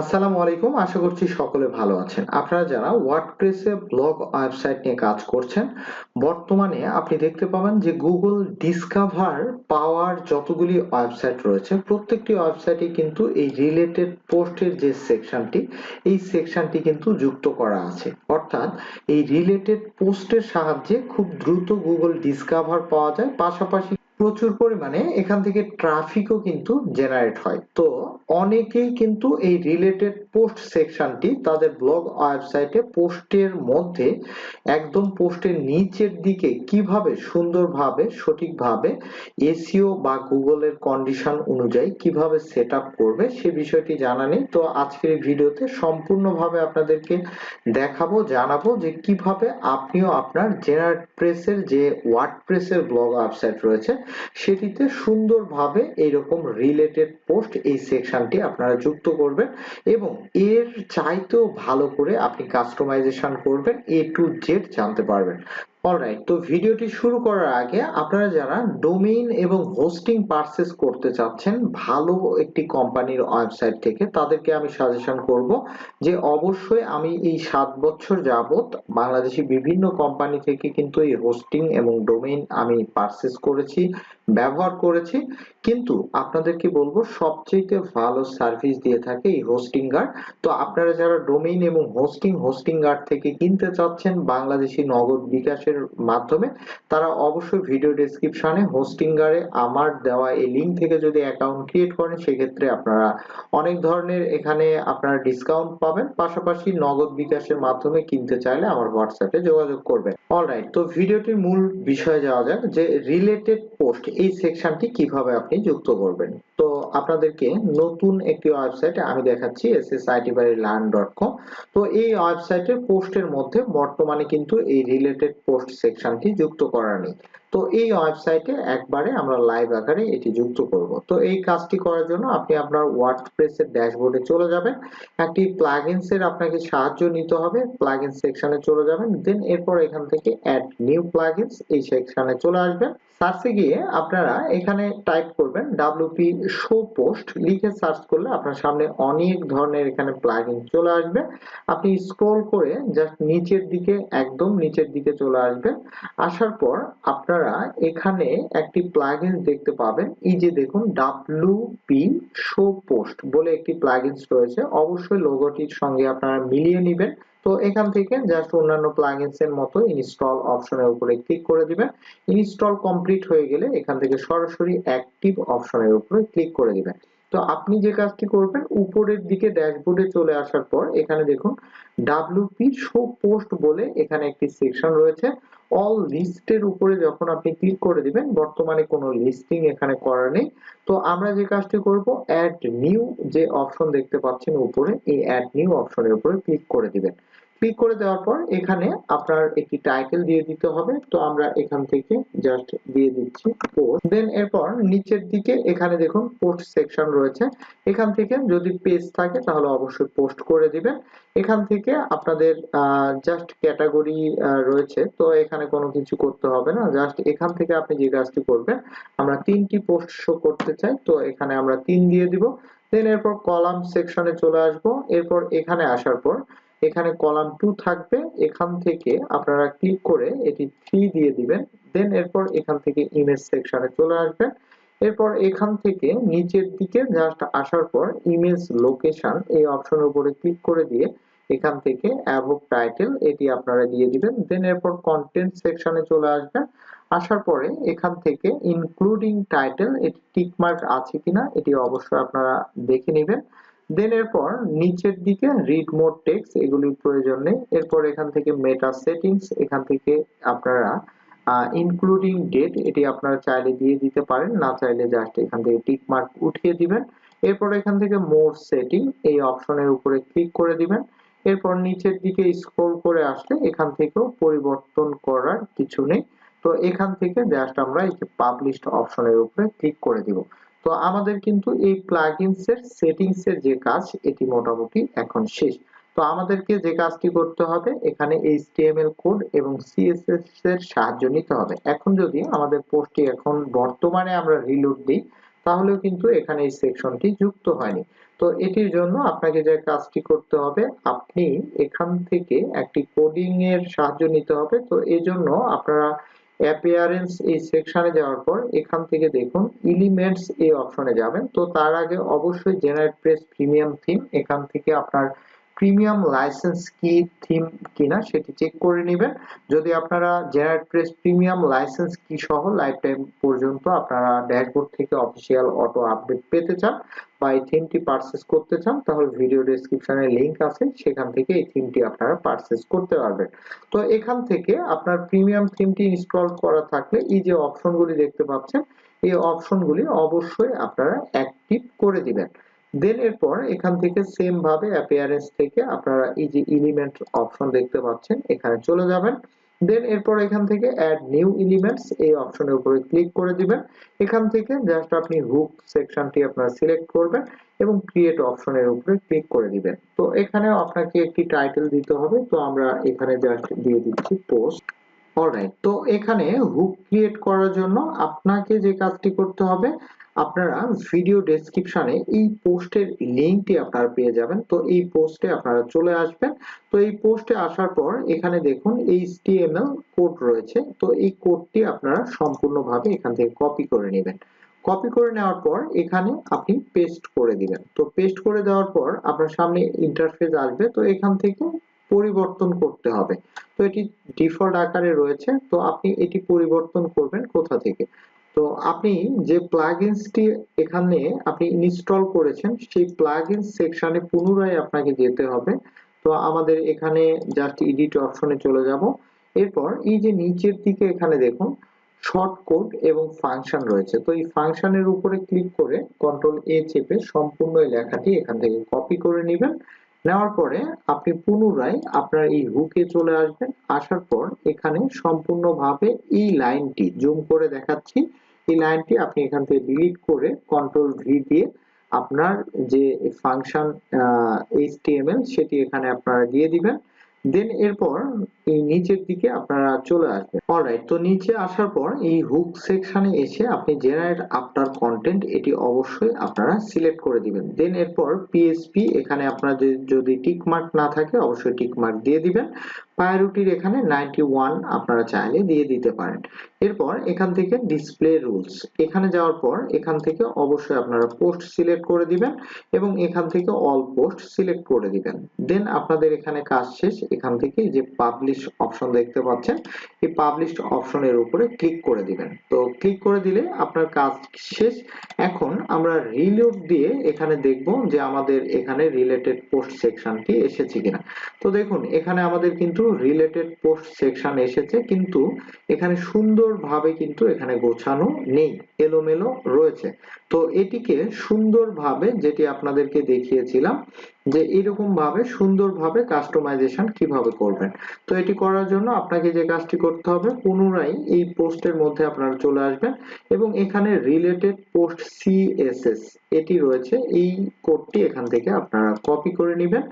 আসসালামু আলাইকুম, আশা করছি সকলে ভালো আছেন। আপনারা যারা ওয়ার্ডপ্রেসে ব্লগ ওয়েবসাইট নিয়ে কাজ করছেন, বর্তমানে আপনি দেখতে পাবেন যে গুগল ডিসকভার পাওয়ার যতগুলি ওয়েবসাইট রয়েছে, প্রত্যেকটি ওয়েবসাইটে কিন্তু এই রিলেটেড পোস্টের যে সেকশনটি এই সেকশনটি কিন্তু যুক্ত করা আছে। অর্থাৎ এই রিলেটেড পোস্টের সাহায্যে খুব দ্রুত গুগল ডিসকভার পাওয়া যায়। পাশাপাশি প্রচুর পরিমাণে এখান থেকে ট্রাফিকও কিন্তু জেনারেট হয়। তো অনেকেই কিন্তু এই রিলেটেড পোস্ট সেকশনটি তাদের ব্লগ ওয়েবসাইটে পোস্টের মধ্যে একদম পোস্টের নিচের দিকে কীভাবে সুন্দরভাবে, সঠিকভাবে এসিও বা গুগলের কন্ডিশন অনুযায়ী কীভাবে সেট করবে সে বিষয়টি জানা নেই। তো আজকের ভিডিওতে সম্পূর্ণভাবে আপনাদেরকে দেখাবো, জানাব যে কীভাবে আপনিও আপনার জেনারেট প্রেসের যে ওয়ার্ডপ্রেসের ব্লগ ওয়েবসাইট রয়েছে সেটিতে সুন্দরভাবে এরকম রিলেটেড পোস্ট এই সেকশনটি আপনারা যুক্ত করবেন এবং এর চাইতেও ভালো করে আপনি কাস্টমাইজেশন করবেন এ টু জেড জানতে পারবেন। অলরাইট তো ভিডিওটি শুরু করার আগে আপনারা যারা ডোমেইন এবং হোস্টিং পারচেস করতে চাচ্ছেন, ভালো একটি কোম্পানির ওয়েবসাইট থেকে তাদেরকে আমি সাজেশন করব যে অবশ্যই আমি এই সাত বছর যাবত বাংলাদেশি বিভিন্ন কোম্পানি থেকে কিন্তু এই হোস্টিং এবং ডোমেইন আমি পারচেস করেছি। ব্যবহার করেছি। কিন্তু আপনাদেরকে বলব সবচেয়ে ভালো সার্ভিস দিয়ে থাকে এই হোস্টিং গার্ড তো আপনারা যারা ডোমেইন এবং হোস্টিং হোস্টিং গার্ড থেকে কিনতে চাচ্ছেন বাংলাদেশি নগদ বিকাশের মাধ্যমে, তারা অবশ্যই ভিডিও ডেসক্রিপশনে হোস্টিং গার্ডে আমার দেওয়া এই লিঙ্ক থেকে যদি অ্যাকাউন্ট ক্রিয়েট করেন, সেক্ষেত্রে আপনারা অনেক ধরনের এখানে আপনারা ডিসকাউন্ট পাবেন। পাশাপাশি নগদ বিকাশের মাধ্যমে কিনতে চাইলে আমার হোয়াটসঅ্যাপে যোগাযোগ করবেন। অলরাইট তো ভিডিওটির মূল বিষয়ে যাওয়া যাক, যে রিলেটেড পোস্ট এই সেকশনটি কীভাবে আপনি যুক্ত করবেন? তো আপনাদেরকে নতুন একটি ওয়েবসাইটে আমি দেখাচ্ছি ssitbylearn.com তো এই ওয়েবসাইটের পোস্টের মধ্যে বর্তমানে কিন্তু এই রিলেটেড পোস্ট সেকশনটি যুক্ত করা নেই। তো এই ওয়েবসাইটে একবারে আমরা লাইভ আকারে এটি যুক্ত করব। তো এই কাজটি করার জন্য আপনি আপনার ওয়ার্ডপ্রেসের ড্যাশবোর্ডে চলে যাবেন। একটি প্লাগইনস এর আপনাকে সাহায্য নিতে হবে। প্লাগইন সেকশনে চলে যাবেন। দেন এরপর এখান থেকে অ্যাড নিউ প্লাগইনস এই সেকশনে চলে আসবেন। সার্চে গিয়ে আপনারা এখানে টাইপ করবেন ডাব্লিউপি শো পোস্ট লিখে সার্চ করলে আপনার সামনে অনেক ধরনের এখানে প্লাগইন চলে আসবে। আপনি স্ক্রল করে জাস্ট নিচের দিকে, একদম নিচের দিকে চলে আসবেন। আসার পর আপনারা এখানে একটি প্লাগইনস দেখতে পাবেন। এই যে দেখুন ডাব্লিউপি শো পোস্ট বলে একটি প্লাগইনস রয়েছে। অবশ্যই লোগোটির সঙ্গে আপনারা মিলিয়ে নেবেন। তো এখান থেকে জাস্ট অন্যান্য প্লাগইনস এর মতো ইনস্টল অপশনের উপরে ক্লিক করে দিবেন। ইনস্টল কমপ্লিট হয়ে গেলে এখান থেকে সরাসরি অ্যাক্টিভ অপশনের উপরে ক্লিক করে দিবেন। তো আপনি যে কাজটি করবেন, উপরের দিকে ড্যাশবোর্ডে চলে আসার পর এখানে দেখুন ডাব্লিউপি শো পোস্ট বলে এখানে একটি সেকশন রয়েছে। অল লিস্টের উপরে যখন আপনি ক্লিক করে দিবেন, বর্তমানে কোনো লিস্টিং এখানে করা নেই। তো আমরা যে কাজটি করব অ্যাড নিউ যে অপশন দেখতে পাচ্ছেন উপরে, এই অ্যাড নিউ অপশনের উপরে ক্লিক করে দিবেন। ক্লিক করে দেওয়ার পর এখানে আপনার একটি টাইটেল দিয়ে দিতে হবে। তো আমরা এখান থেকে জাস্ট দিয়ে দিচ্ছি পোস্ট দেন এরপর নিচের দিকে এখানে দেখুন পোস্ট সেকশন রয়েছে। এখান থেকে যদি পেজ থাকে, তাহলে অবশ্যই পোস্ট করে দিবেন। এখান থেকে আপনাদের জাস্ট ক্যাটাগরি রয়েছে। তো এখানে কোনো কিছু করতে হবে না। জাস্ট এখান থেকে আপনি যে কাজটি করবেন, আমরা তিনটি পোস্ট শো করতে চাই। তো এখানে আমরা তিন দিয়ে দিব। দেন এরপর কলাম সেকশনে চলে আসব। এরপর এখানে আসার পর এখানে কলাম টু থাকবে। এখান থেকে আপনারা ক্লিক করে এটি থ্রি দিয়ে দিবেন। দেন এরপর এখান থেকে ইমেজ সেকশনে চলে আসবেন এরপর এখান থেকে নিচের দিকে জাস্ট আসার পর ইমেজ লোকেশন এই অপশনের উপরে ক্লিক করে দিয়ে এখান থেকে অ্যাভব টাইটেল এটি আপনারা দিয়ে দিবেন। দেন এরপর কন্টেন্ট সেকশনে চলে আসবেন। আসার পরে এখান থেকে ইনক্লুডিং টাইটেল এটি টিক মার্ক আছে কিনা এটি অবশ্যই আপনারা দেখে নেবেন। দেন এরপর নিচের দিকে রিড মোড টেক্সট এগুলির প্রয়োজন নেই। এরপর এখান থেকে মেটা সেটিংস এখান থেকে আপনারা ইনক্লুডিং ডেট এটি আপনারা চাইলে দিয়ে দিতে পারেন। না চাইলে জাস্ট এখান থেকে টিক মার্ক উঠিয়ে দিবেন। এরপর এখান থেকে মোর সেটিং এই অপশনের উপরে ক্লিক করে দিবেন। এরপর নিচের দিকে স্ক্রল করে আসলে এখান থেকেও পরিবর্তন করার কিছু নেই। তো এখান থেকে জাস্ট আমরা এই যে পাবলিশড অপশনের উপরে ক্লিক করে দিব। তো আমাদের কিন্তু এই প্লাগইনস এর সেটিংস এর যে কাজ, এটি মোটামুটি এখন শেষ। তো আমাদেরকে যে কাজটি করতে হবে, এখানে HTML কোড এবং CSS এর সাহায্য নিতে হবে। এখন যদি আমাদের পোস্টটি এখন বর্তমানে আমরা রিলোড দিই তাহলেও কিন্তু এখানে এই সেকশনটি যুক্ত হয়নি। তো এটির জন্য আপনাকে যে কাজটি করতে হবে, আপনি এখান থেকে একটি কোডিং এর সাহায্য নিতে হবে। তো এই জন্য আপনারা অ্যাপিয়ারেন্স এই সেকশনে যাওয়ার পর এখান থেকে দেখুন এলিমেন্টস এই অপশনে যাবেন। তো তার আগে অবশ্যই জেনারেট প্রেস প্রিমিয়াম থিম এখান থেকে আপনার প্রিমিয়াম লাইসেন্স কি থিম কিনা সেটি চেক করে নেবেন। যদি আপনারা জেনারেট প্রেস প্রিমিয়াম লাইসেন্স কি সহ লাইফ টাইম পর্যন্ত আপনারা ড্যাশবোর্ড থেকে অফিসিয়াল অটো আপডেট পেতে চান বা এই থিমটি পারচেজ করতে চান, তাহলে ভিডিও ডেসক্রিপশনে লিংক আছে। সেখান থেকে এই থিমটি আপনারা পারচেজ করতে পারবেন। তো এখান থেকে আপনার প্রিমিয়াম থিমটি ইনস্টল করা থাকলে এই যে অপশনগুলি দেখতে পাচ্ছেন, এই অপশনগুলি অবশ্যই আপনারা অ্যাক্টিভ করে দিবেন। দেন এরপর এখান থেকে সেম ভাবে অ্যাপিয়ারেন্স থেকে আপনারা এই যে এলিমেন্ট অপশন দেখতে পাচ্ছেন, এখানে চলে যাবেন। দেন এরপর এখান থেকে অ্যাড নিউ এলিমেন্টস এই অপশনের উপরে ক্লিক করে দিবেন। এখান থেকে জাস্ট আপনি হুক সেকশনটি আপনারা সিলেক্ট করবেন এবং ক্রিয়েট অপশনের উপরে ক্লিক করে দিবেন। তো এখানে আপনাকে একটি টাইটেল দিতে হবে, তো আমরা এখানে জাস্ট দিয়ে দিচ্ছি পোস্ট অলরাইট তো এখানে হুক ক্রিয়েট করার জন্য আপনাকে যে কাজটি করতে হবে আপনারা ভিডিও ডেসক্রিপশনে এই পোস্টের লিংকটি আপনারা পেয়ে যাবেন। তো এই পোস্টে আপনারা চলে আসবেন। তো এই পোস্টে আসার পর এখানে দেখুন এইচটিএমএল কোড রয়েছে। তো এই কোডটি আপনারা সম্পূর্ণভাবে এখান থেকে কপি করে নেবেন। কপি করে নেওয়ার পর এখানে আপনি পেস্ট করে দিবেন। তো পেস্ট করে দেওয়ার পর আপনার সামনে ইন্টারফেস আসবে। তো এখান থেকে পরিবর্তন করতে হবে। তো এটি ডিফল্ট আকারে রয়েছে। তো আপনি এটি পরিবর্তন করবেন কোথা থেকে? তো আপনি যে প্লাগইনসটি এখানে আপনি ইনস্টল করেছেন, সেই প্লাগইন সেকশনে পুনরায় আপনাকে যেতে হবে। তো আমাদের এখানে জাস্ট এডিট অপশনে চলে যাব। এরপর এই যে নিচের দিকে এখানে দেখুন শর্ট কোড এবং ফাংশন রয়েছে। তো এই ফাংশনের উপরে ক্লিক করে কন্ট্রোল এ চেপে সম্পূর্ণ লেখাটি এখান থেকে কপি করে নেবেন। নেওয়ার পরে আপনি পুনরায় আপনার এই হুকে চলে আসবেন। আসার পর এখানে সম্পূর্ণভাবে এই লাইনটি জুম করে দেখাচ্ছি। এই লাইনটি আপনি এখান থেকে ডিলিট করে কন্ট্রোল ভি দিয়ে আপনার যে ফাংশন এইচটিএমএল সেটি এখানে আপনারা দিয়ে দিবেন। দেন এরপর এই নিচের দিকে আপনারা চলে আসবেন। অলরাইট তো নিচে আসার পর এই হুক সেকশনে এসে আপনি জেনারেট আফটার কন্টেন্ট এটি অবশ্যই আপনারা সিলেক্ট করে দিবেন। দেন এরপর পিএসপি এখানে আপনার যদি টিক মার্ক না থাকে, অবশ্যই টিক মার্ক দিয়ে দিবেন। প্রায়োরিটির এখানে নাইনটি ওয়ান আপনারা চাইলে দিয়ে দিতে পারেন। এরপর এখান থেকে ডিসপ্লে রুলস এখানে যাওয়ার পর এখান থেকে অবশ্যই আপনারা পোস্ট সিলেক্ট করে দিবেন এবং এখান থেকে অল পোস্ট সিলেক্ট করে দিবেন। দেন আপনাদের এখানে কাজ শেষ। এখান থেকে যে পাবলিশ অপশন দেখতে পাচ্ছেন, এই পাবলিশ অপশনের উপরে ক্লিক করে দিবেন। তো ক্লিক করে দিলে আপনার কাজ শেষ। এখন আমরা রিলোড দিয়ে এখানে দেখব যে আমাদের এখানে রিলেটেড পোস্ট সেকশনটি এসেছে কিনা। তো দেখুন, এখানে আমাদের কিন্তু রিলেটেড পোস্ট সেকশন এসেছে, কিন্তু এখানে সুন্দরভাবে কিন্তু এখানে গোছানো নেই, এলোমেলো রয়েছে। তো এটিকে সুন্দরভাবে যেটি আপনাদেরকে দেখিয়েছিলাম যে এরকম ভাবে সুন্দরভাবে কাস্টমাইজেশন কীভাবে করবেন। তো এটি করার জন্য আপনাকে যে কাজটি করতে হবে, পুনরায় এই পোস্টের মধ্যে আপনারা চলে আসবেন এবং এখানে রিলেটেড পোস্ট সিএসএস এটি রয়েছে, এই কোডটি এখান থেকে আপনারা কপি করে নেবেন।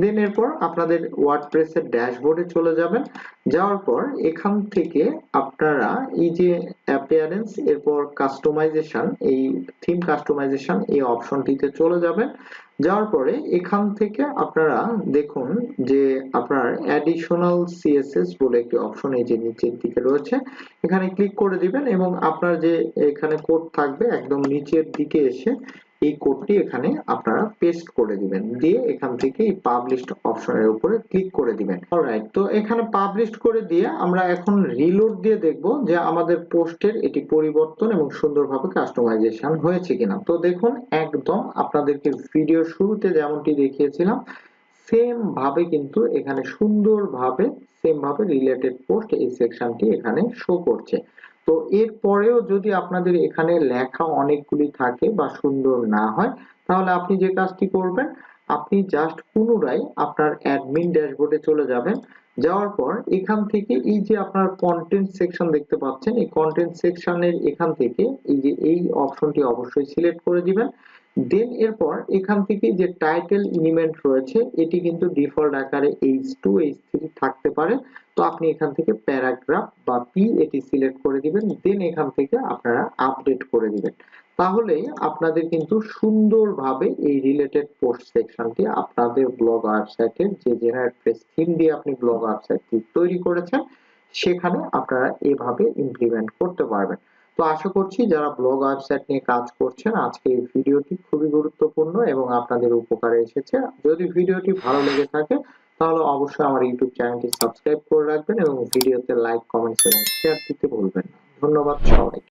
দেন এরপর আপনাদের ওয়ার্ডপ্রেসের ড্যাশবোর্ডে চলে যাবেন। যাওয়ার পর এখান থেকে আপনারা এই যে অ্যাপিয়ারেন্স এরপর কাস্টমাইজেশন এই থিম কাস্টমাইজেশন এই অপশনটিতে চলে যাবেন। যাওয়ার পরে এখান থেকে আপনারা দেখুন যে আপনার অ্যাডিশনাল সিএসএস বলে একটি অপশন এই যে নিচের দিকে রয়েছে, এখানে ক্লিক করে দিবেন এবং আপনার যে এখানে কোড থাকবে একদম নিচের দিকে এসে এই কোডটি এখানে আপনারা পেস্ট করে দিবেন। দিয়ে এখান থেকে এই পাবলিশড অপশনের উপরে ক্লিক করে দিবেন। অলরাইট তো এখানে পাবলিশড করে দিয়ে আমরা এখন রিলোড দিয়ে দেখব যে আমাদের পোস্টের এটি পরিবর্তন এবং সুন্দরভাবে কাস্টমাইজেশন হয়েছে কিনা। তো দেখুন, একদম আপনাদেরকে ভিডিও শুরুতে যেমনটি দেখিয়েছিলাম সেম ভাবে কিন্তু এখানে সুন্দরভাবে সেম ভাবে রিলেটেড পোস্ট এই সেকশনটি এখানে শো করছে। তো এর পরেও যদি আপনাদের এখানে লেখা অনেকগুলি থাকে বা সুন্দর না হয়, তাহলে আপনি যে কাজটি করবেন, আপনি জাস্ট পুনরায় আপনার অ্যাডমিন ড্যাশবোর্ডে চলে যাবেন। যাওয়ার পর এখান থেকে এই যে আপনার কন্টেন্ট সেকশন দেখতে পাচ্ছেন, এই কন্টেন্ট সেকশনের এখান থেকে এই যে এই অপশনটি অবশ্যই সিলেক্ট করে দিবেন। দেন এরপর এখান থেকে যে টাইটেল এলিমেন্ট রয়েছে, এটি কিন্তু ডিফল্ট আকারে এইচ টু এইচ থ্রি থাকতে পারে। তো আপনি এখান থেকে প্যারাগ্রাফ বা পি এটি সিলেক্ট করে দিবেন দেন এখান থেকে আপনারা আপডেট করে দিবেন। তাহলে আপনাদের কিন্তু সুন্দরভাবে এই রিলেটেড পোস্ট সেকশনটি আপনাদের ব্লগ ওয়েবসাইটের যে জেনারেট পেজ থিম দিয়ে আপনি ব্লগ ওয়েবসাইটটি তৈরি করেছেন, সেখানে আপনারা এভাবে ইমপ্লিমেন্ট করতে পারবেন। তো আশা করছি যারা ব্লগ ওয়েবসাইট নিয়ে কাজ করছেন, আজকে এই ভিডিওটি খুবই গুরুত্বপূর্ণ এবং আপনাদের উপকারে এসেছে। যদি ভিডিওটি ভালো লেগে থাকে, তাহলে অবশ্যই আমার ইউটিউব চ্যানেলটি সাবস্ক্রাইব করে রাখবেন এবং ভিডিওতে লাইক, কমেন্টস এবং শেয়ার দিতে ভুলবেন না। ধন্যবাদ সবাইকে।